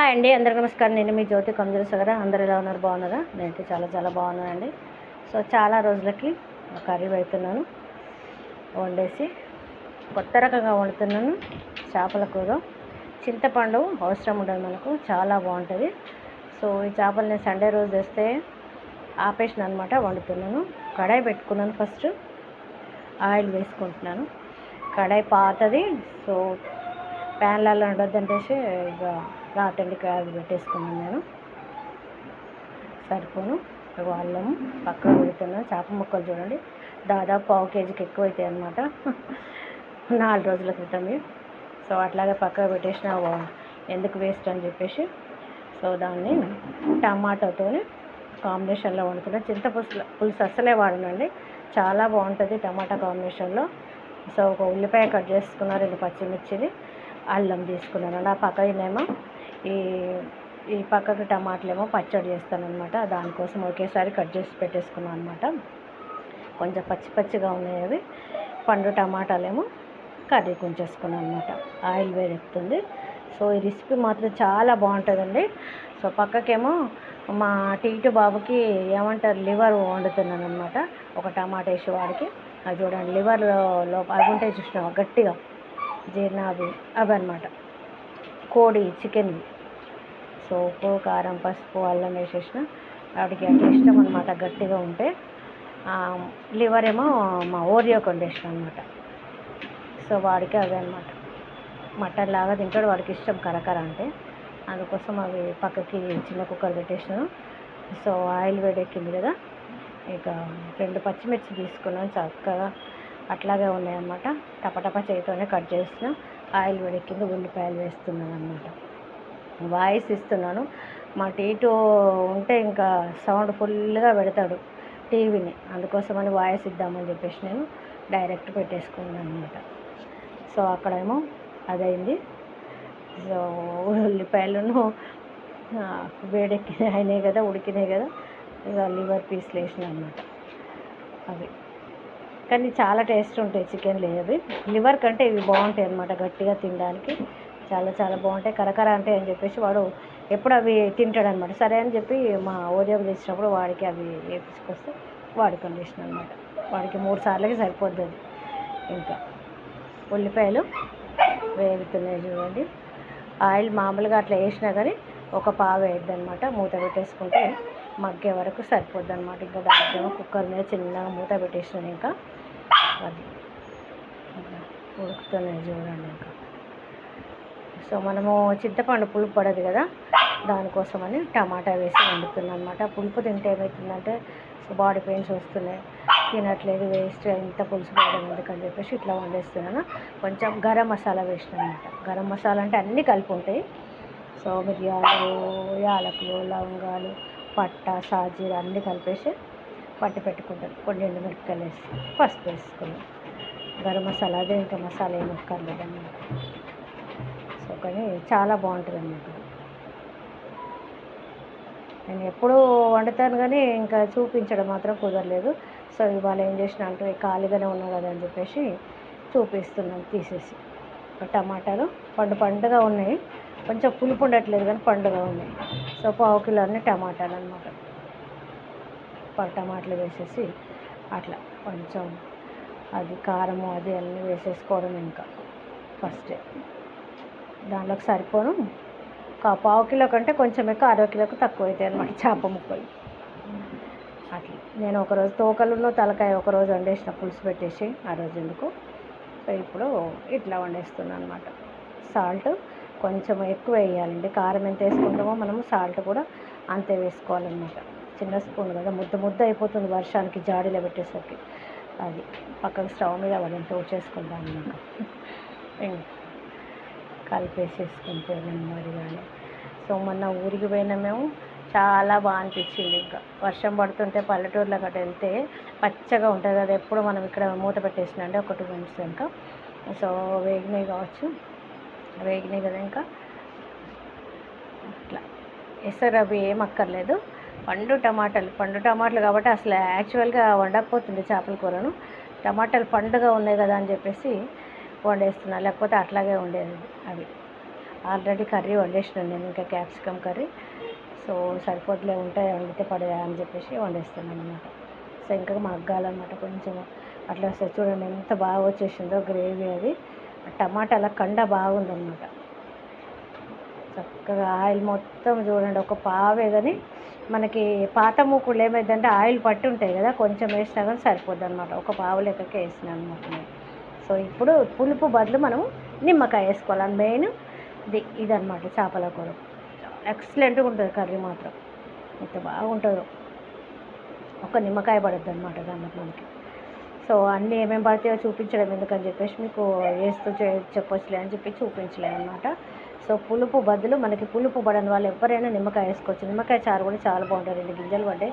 Hi అండి అందరికీ నమస్కారం. నేను మీ జ్యోతి కంజల సగర. అందరు ఎలా ఉన్నారు? బాగున్నారా? నేనైతే చాలా చాలా బాగున్నానండి. సో చాలా రోజులకి కర్రీ పెడుతున్నాను. వండేసి కొత్త రకంగా వండుతున్నాను. చేపల కూర. చింతపండు అవసరం ఉండదు మనకు. చాలా బాగుంటుంది. సో ఈ చేపలు నేను సండే రోజు తెస్తే ఆపేసిన అనమాట వండుతున్నాను. కడాయి పెట్టుకున్నాను ఫస్ట్. ఆయిల్ వేసుకుంటున్నాను. కడాయి పాతది. సో ప్యాన్లలో ఉండొద్దంటేసి ఇక రాతండి కాయలు పెట్టేసుకున్నాను నేను సరిపోను. ఇక అల్లము పక్కన పెడుతున్నాను చేప ముక్కలు చూడండి. దాదాపు పావు కేజీకి ఎక్కువ అవుతాయి అనమాట నాలుగు రోజుల క్రితమే సో అట్లాగే పక్కన పెట్టేసిన ఎందుకు వేస్ట్ అని చెప్పేసి. సో దాన్ని టమాటోతో కాంబినేషన్లో వండుతున్నా చింతపులుసు పులుసు అస్సలే వాడనండి. చాలా బాగుంటుంది టమాటా కాంబినేషన్లో. సో ఒక ఉల్లిపాయ కట్ చేసుకున్న రెండు పచ్చిమిర్చిని అల్లం తీసుకున్నాను ఆ పక్కనేమో ఈ ఈ పక్కకు టమాటాలేమో పచ్చడి చేస్తాను అనమాట దానికోసం ఒకేసారి కట్ చేసి పెట్టేసుకున్నాను అనమాట కొంచెం పచ్చి పచ్చిగా ఉన్నాయి అవి. పండు టమాటాలేమో కర్రీ కొంచేసుకున్నాను అనమాట ఆయిల్ వేడెక్కుతుంది సో ఈ రెసిపీ మాత్రం చాలా బాగుంటుందండి. సో పక్కకేమో మా టీటు బాబుకి ఏమంటారు లివర్ వండుతున్నాను అనమాట ఒక టమాటా వేసి వాడికి. అది చూడండి లివర్ లోపల అవి ఉంటాయి చూసినావా? గట్టిగా జీర్ణ అవి అవి అనమాట కోడి చికెన్వి సో ఉప్పు కారం పసుపు అల్లం వేసేసిన. వాడికి అంటే ఇష్టం అనమాట గట్టిగా ఉంటే. లివర్ ఏమో మా ఓరియో వండేసిన అనమాట సో వాడికి అదే అనమాట మటన్ లాగా తింటాడు వాడికి ఇష్టం కరకర అంటే. అందుకోసం అవి పక్కకి చిన్న కుక్కర్ పెట్టేసాను సో ఆయిల్ వేడెక్కింది కదా. ఇక రెండు పచ్చిమిర్చి తీసుకున్నాను చక్కగా అట్లాగే ఉన్నాయన్నమాట టపటప చేతితోనే కట్ చేసిన. ఆయిల్ వేడెక్కింది ఉల్లిపాయలు వేస్తున్నాను అనమాట వాయిస్ ఇస్తున్నాను. మా టీటూ ఉంటే ఇంకా సౌండ్ ఫుల్గా పెడతాడు టీవీని. అందుకోసమని వాయిస్ ఇద్దామని చెప్పేసి నేను డైరెక్ట్ పెట్టేసుకున్నాను అనమాట సో అక్కడేమో అదైంది. సో ఉల్లిపాయలను వేడెక్కిన వేడెక్కి అయినాయి కదా ఉడికినాయి కదా ఇక లివర్ పీస్లు వేసిన అనమాట అవి. కానీ చాలా టేస్ట్ ఉంటాయి చికెన్ అవి. లివర్ కంటే ఇవి బాగుంటాయి అనమాట గట్టిగా తినడానికి. చాలా చాలా బాగుంటాయి. కరకర అంటే అని చెప్పేసి వాడు ఎప్పుడు అవి తింటాడు అనమాట సరే అని చెప్పి మా ఓడియం తెచ్చినప్పుడు వాడికి అవి వేపించుకొస్తే వాడికి వండేసిన అనమాట. వాడికి మూడు సార్లకి సరిపోద్ది అది. ఇంకా ఉల్లిపాయలు వేగుతున్నాయి చూడండి. ఆయిల్ మామూలుగా అట్లా వేసినా కానీ ఒక పావు వేయద్దు అనమాట మూత పెట్టేసుకుంటే మగ్గే వరకు సరిపోద్ది అనమాట ఇంకా దాంట్లో కుక్కర్ మీద చిన్నగా మూత పెట్టేసినాను ఇంకా. అది. ఉడుకుతున్నాయి చూడండి ఇంకా. సో మనము చింతపండు పులుపు పడదు కదా దానికోసమని టమాటా వేసి వండుతున్నాను అనమాట పులుపు తింటే ఏమవుతుందంటే సో బాడీ పెయిన్స్ వస్తున్నాయి. తినట్లేదు వేస్ట్ ఇంత పులుసు పడడం ఎందుకని చెప్పేసి ఇట్లా వండేస్తున్నాను. కొంచెం గరం మసాలా వేసిన అనమాట గరం మసాలా అంటే అన్నీ కలిపి ఉంటాయి. సో మిరియాలు యాలకులు లవంగాలు పట్ట సాజీర అన్నీ కలిపేసి పట్టి పెట్టుకుంటాను. కొన్ని ఎండు మిరపకాయలు వేసి పసుపు వేసుకున్నాను. గరం మసాలా అదే ఇంకా మసాలా ఏమి అక్కర్లేదు అన్నమాట కానీ చాలా బాగుంటుంది అన్నమాట నేను ఎప్పుడూ వండుతాను కానీ ఇంకా చూపించడం మాత్రం కుదరలేదు. సో ఇవాళ ఏం చేసిన అంటే ఖాళీగానే ఉన్నా కదా అని చెప్పేసి చూపిస్తున్నాను తీసేసి. టమాటాలు పండు పండుగా ఉన్నాయి. కొంచెం పులుపు ఉండట్లేదు కానీ పండుగా ఉన్నాయి. సో పావు కిలో అన్ని టమాటాలు అనమాట టమాటాలు వేసేసి అట్లా కొంచెం అది కారము అది అన్నీ వేసేసుకోవడం ఇంకా ఫస్టే. దాంట్లోకి సరిపోను. ఒక పావు కిలో కంటే కొంచెం ఎక్కువ అరవై కిలోకి తక్కువ అవుతాయి అనమాట చేప ముక్కలు. అట్లా. నేను ఒకరోజు తోకలున్న తలకాయ ఒకరోజు వండేసిన పులుసు పెట్టేసి ఆ రోజు ఎందుకు? సో ఇప్పుడు ఇట్లా వండేస్తున్నాను అనమాట సాల్ట్ కొంచెం ఎక్కువ వేయాలండి. కారం ఎంత వేసుకుంటామో మనము సాల్ట్ కూడా అంతే వేసుకోవాలన్నమాట. చిన్న స్పూన్ కదా ముద్ద ముద్ద అయిపోతుంది వర్షానికి జాడీలో పెట్టేసరికి. అది పక్కకు స్టవ్ మీద వాడిని చేసుకుంటాం అనమాట కలిపేసేసుకుంటే నెమ్మదిగానే. సో మొన్న ఊరికి పోయినా మేము చాలా బాగా అనిపించింది ఇంకా. వర్షం పడుతుంటే పల్లెటూరులో అక్కడ వెళ్తే పచ్చగా ఉంటుంది అది ఎప్పుడు మనం ఇక్కడ మూత పెట్టేసిన అంటే ఒక టూ మినిట్స్ ఇంకా. సో వేగినాయి కావచ్చు. వేగినాయి కదా ఇంకా. అట్లా ఎసరు అవి ఏం అక్కర్లేదు. పండు టమాటాలు. పండు టమాటాలు కాబట్టి అసలు యాక్చువల్గా వండకపోతుంది చేపల కూరను. టమాటాలు పండుగ ఉన్నాయి కదా అని చెప్పేసి వండేస్తున్నా లేకపోతే అట్లాగే ఉండేది అవి. ఆల్రెడీ కర్రీ వండేసినాను నేను ఇంకా క్యాప్సికమ్ కర్రీ. సో సరిపోతులే ఉంటాయి వండితే పడే అని చెప్పేసి వండేస్తున్నాను అనమాట సో ఇంకా మగ్గాలన్నమాట కొంచెం అట్లా వస్తే చూడండి ఎంత బాగా వచ్చేసిందో గ్రేవీ అది. టమాటాల కండ బాగుందన్నమాట. చక్కగా ఆయిల్ మొత్తం చూడండి ఒక పావే కానీ మనకి పాత మూకుళ్ళు ఏమైందంటే ఆయిల్ పట్టి ఉంటాయి కదా కొంచెం వేసినా కానీ సరిపోద్ది అనమాట ఒక పావు లెక్కకే వేసిన అనమాట నేను. సో ఇప్పుడు పులుపు బదులు మనం నిమ్మకాయ వేసుకోవాలి మెయిన్ ఇది ఇదనమాట చేపల కూర. ఎక్సలెంట్గా ఉంటుంది కర్రీ మాత్రం. ఎంత బాగుంటుంది. ఒక నిమ్మకాయ పడుద్ది అనమాట దాంట్లో మనకి. సో అన్నీ ఏమేమి పడితే చూపించడం ఎందుకని చెప్పేసి మీకు వేస్తూ చే- చెప్పొచ్చులే అని చెప్పి చూపించలే అనమాట సో పులుపు బదులు మనకి పులుపు పడని వాళ్ళు ఎవరైనా నిమ్మకాయ వేసుకోవచ్చు. నిమ్మకాయ చారు కూడా చాలా బాగుంటుంది. రెండు గింజలు పడ్డాయి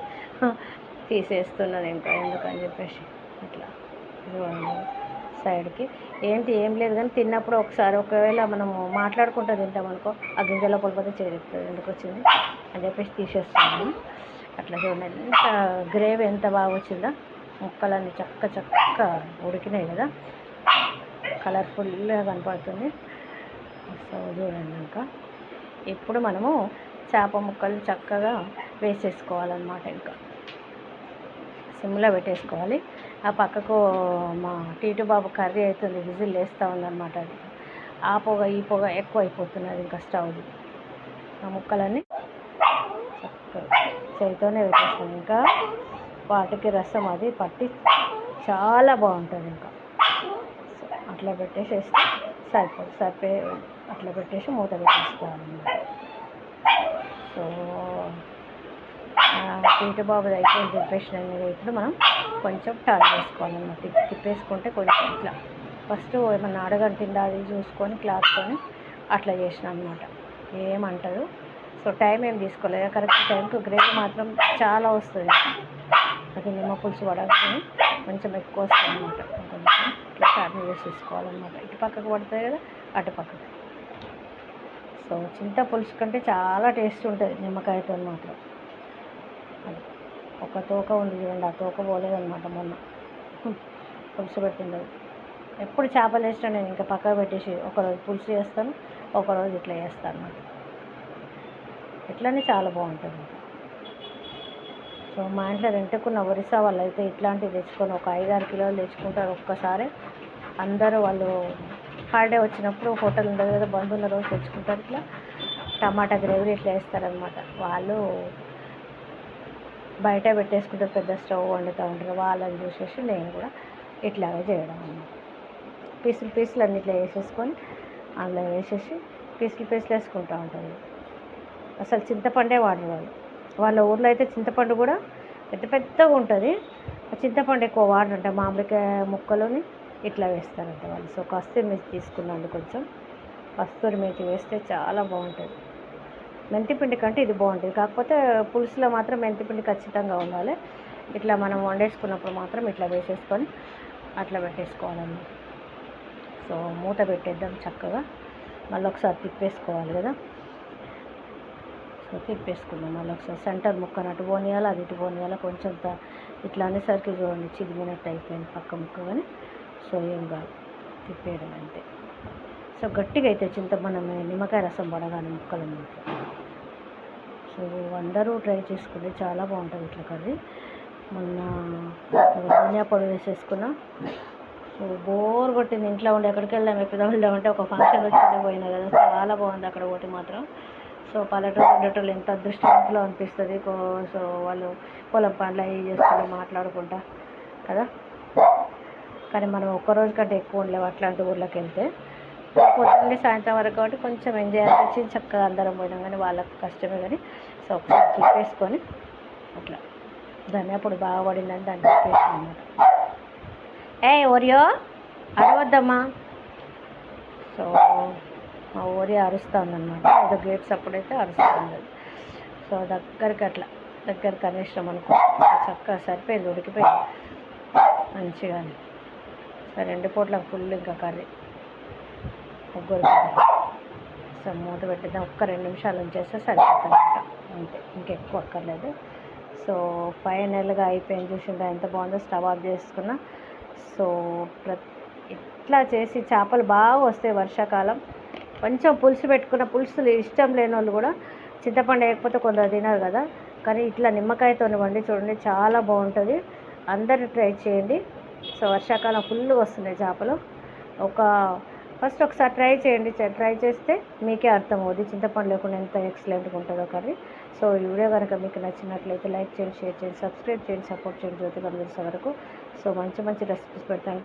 తీసేస్తున్నాను ఇంకా ఎందుకని చెప్పేసి. ఇట్లా సైడ్కి. ఏంటి ఏం లేదు కానీ తిన్నప్పుడు ఒకసారి ఒకవేళ మనము మాట్లాడుకుంటూ తింటాం అనుకో ఆ గింజల పడిపోతే చేరుతుంది ఎందుకు వచ్చింది? అని చెప్పేసి తీసేస్తాము అట్లా చూడండి. ఎంత గ్రేవీ ఎంత బాగా వచ్చిందో. ముక్కలన్నీ చక్క చక్క ఉడికినాయి కదా. కలర్ఫుల్గా కనపడుతుంది. సో చూడండి ఇంకా. ఇప్పుడు మనము చేప ముక్కలు చక్కగా వేసేసుకోవాలన్నమాట ఇంకా. సిమ్లో పెట్టేసుకోవాలి. ఆ పక్కకు మా టీటు బాబు కర్రీ అవుతుంది విజిల్ వేస్తూ ఉందన్నమాట అది. ఆ పొగ ఈ పొగ ఎక్కువ అయిపోతున్నది ఇంకా స్టవ్ది ఆ ముక్కలన్నీ చక్కగా చేతితోనే వేసేస్తాం. ఇంకా వాటికి రసం అది పట్టి చాలా బాగుంటుంది ఇంకా. సో అట్లా పెట్టేసేస్తే సరిపోదు సరిపే అట్లా పెట్టేసి మూత పెట్టేసుకోవాలన్నమాట. సో పీట బాబుది అయిపోయింది అనేది ఇప్పుడు మనం కొంచెం టర్న్ చేసుకోవాలన్నమాట. తిప్పేసుకుంటే కొంచెం ఇట్లా. ఫస్ట్ ఏమన్నా అడగంటిందా అది చూసుకొని క్లాత్కొని అట్లా చేసిన అనమాట ఏమంటారు? సో టైం ఏం తీసుకోలేదు. కరెక్ట్ టైంకి గ్రేవీ మాత్రం చాలా వస్తుంది. అది నిమ్మ పులుసు పడకపోయి కొంచెం ఎక్కువ వస్తుంది అనమాట కొంచెం ఇట్లా టర్న్ చేసేసుకోవాలన్నమాట ఇటు పక్కకు పడుతుంది కదా అటు పక్కకు. సో చింత పులుసు కంటే చాలా టేస్ట్ ఉంటుంది నిమ్మకాయతో మాత్రం. అది. ఒక తోక ఉంది చూడండి ఆ తోక పోలేదన్నమాట మొన్న. పులుసు పెట్టింది. ఎప్పుడు చేపలు వేసినా నేను ఇంకా పక్కకు పెట్టేసి ఒకరోజు పులుసు చేస్తాను ఒకరోజు ఇట్లా చేస్తాను అన్నమాట. ఇట్లనే చాలా బాగుంటుంది. సో మా ఇంట్లో వెంటకున్న ఒరిస్సా వాళ్ళు అయితే ఇట్లాంటివి తెచ్చుకొని ఒక ఐదారు కిలోలు తెచ్చుకుంటారు ఒక్కసారి. అందరూ వాళ్ళు హాలిడే వచ్చినప్పుడు హోటల్ ఉండదు కదా బంధువుల రోజు తెచ్చుకుంటారు ఇట్లా. టమాటా గ్రేవీ ఇట్లా వేస్తారనమాట వాళ్ళు బయట పెట్టేసుకుంటే పెద్ద స్టవ్ వండుతూ ఉంటారు. వాళ్ళని చూసేసి నేను కూడా ఇట్లాగే చేయడం అన్నమాట. పీసులు పీసులు అన్ని ఇట్లా వేసేసుకొని అందులో వేసేసి పీసులు పీసులు వేసుకుంటూ ఉంటుంది అసలు చింతపండే వాడరు వాళ్ళు. వాళ్ళ ఊర్లో అయితే చింతపండు కూడా పెద్ద పెద్దగా ఉంటుంది. చింతపండు ఎక్కువ వాడరంట. మామిడికాయ ముక్కలోని ఇట్లా వేస్తారంట వాళ్ళు. సో కస్తూరి మేతి తీసుకున్నాను కొంచెం కస్తూరి మేతి వేస్తే చాలా బాగుంటుంది. మెంతిపిండి కంటే ఇది బాగుంటుంది. కాకపోతే పులుసులో మాత్రం మెంతిపిండి ఖచ్చితంగా ఉండాలి. ఇట్లా మనం వండేసుకున్నప్పుడు మాత్రం ఇట్లా వేసేసుకొని అట్లా పెట్టేసుకోవాలండి. సో మూత పెట్టేద్దాం చక్కగా. మళ్ళీ ఒకసారి తిప్పేసుకోవాలి కదా. సో తిప్పేసుకుందాం మళ్ళీ ఒకసారి సెంటర్ ముక్కను అటు పోనీయాలి అది ఇటు పోనీయాలి. కొంచెం త- ఇట్లా అనేసరికి చూడండి. చిదిమినట్టు అయిపోయింది పక్క ముక్క కానీ. సో ఏం కాదు. తిప్పేయడం అంతే. సో గట్టిగా అయితే చింతపండు నిమ్మకాయ రసం పడగానే ముక్కలు అన్నమాట సో అందరూ ట్రై చేసుకుంటే చాలా బాగుంటుంది ఇట్లా కర్రీ. మొన్న ధనియా పొడి వేసేసుకున్నా. సో బోర్ కొట్టింది. ఇంట్లో ఉండి ఎక్కడికి వెళ్దాం ఎక్కడ వెళ్దాం అంటే ఒక ఫంక్షన్ వచ్చి పోయినా కదా. చాలా బాగుంది అక్కడ ఒకటి మాత్రం. సో పల్లెటూరు ఉండేటోళ్ళు ఎంత అదృష్టవంతులు అనిపిస్తుంది. సో వాళ్ళు పొలం పనులు అవి చేసుకుంటూ మాట్లాడుకుంటా కదా. కానీ మనం ఒక్క రోజు కంటే ఎక్కువ ఉండలేము అట్లాంటి ఊర్లోకి వెళ్తే. పొద్దున్నే సాయంత్రం వరకు కాబట్టి కొంచెం ఎంజాయ్ అనిపించి చక్కగా అందరం పోయినాం. కానీ వాళ్ళకి కష్టమే. కానీ సో ఒకసారి తిప్పేసుకొని అట్లా. ధనియా పొడి బాగా పడిందని దాన్ని తిప్పేసి అన్నమాట ఏ ఓరియో అరవద్దమ్మా. సో మా ఓరి అరుస్తూ ఉందన్నమాట ఏదో గేట్స్ అప్పుడైతే అరుస్తూ ఉంది సో దగ్గరికి అట్లా దగ్గరికి అనేసినాం అనుకో చక్కగా సరిపోయింది ఉడికిపోయింది. మంచిగా సో రెండు పూట్ల ఫుల్ ఇంకా కర్రీ. ముగ్గురు సో మూత పెట్టేద్దాం. ఒక్క రెండు నిమిషాలు ఉంచేస్తే సరిపోతుంది అంతే ఇంకెక్కువ అక్కర్లేదు. సో ఫైనల్గా అయిపోయింది చూసిందా ఎంత బాగుందో స్టవ్ ఆఫ్ చేసుకున్నా. సో ఇట్లా చేసి చేపలు బాగా వస్తాయి వర్షాకాలం. కొంచెం పులుసు పెట్టుకున్న పులుసు ఇష్టం లేని వాళ్ళు కూడా చింతపండు వేయకపోతే కొందరు తినరు కదా. కానీ ఇట్లా నిమ్మకాయతో వండి చూడండి చాలా బాగుంటుంది. అందరూ ట్రై చేయండి. సో వర్షాకాలం ఫుల్ వస్తున్నాయి చేపలు. ఒక ఫస్ట్ ఒకసారి ట్రై చేయండి. ట్రై చేస్తే మీకే అర్థమవుతుంది చింతపండు లేకుండా ఎంత ఎక్సలెంట్గా ఉంటుందో కర్రీ. సో ఈ వీడియో కనుక మీకు నచ్చినట్లయితే లైక్ చేయండి షేర్ చేయండి సబ్స్క్రైబ్ చేయండి సపోర్ట్ చేయండి జ్యోతి గంధర్స్ వరకు. సో మంచి మంచి రెసిపీస్ పెడతాను.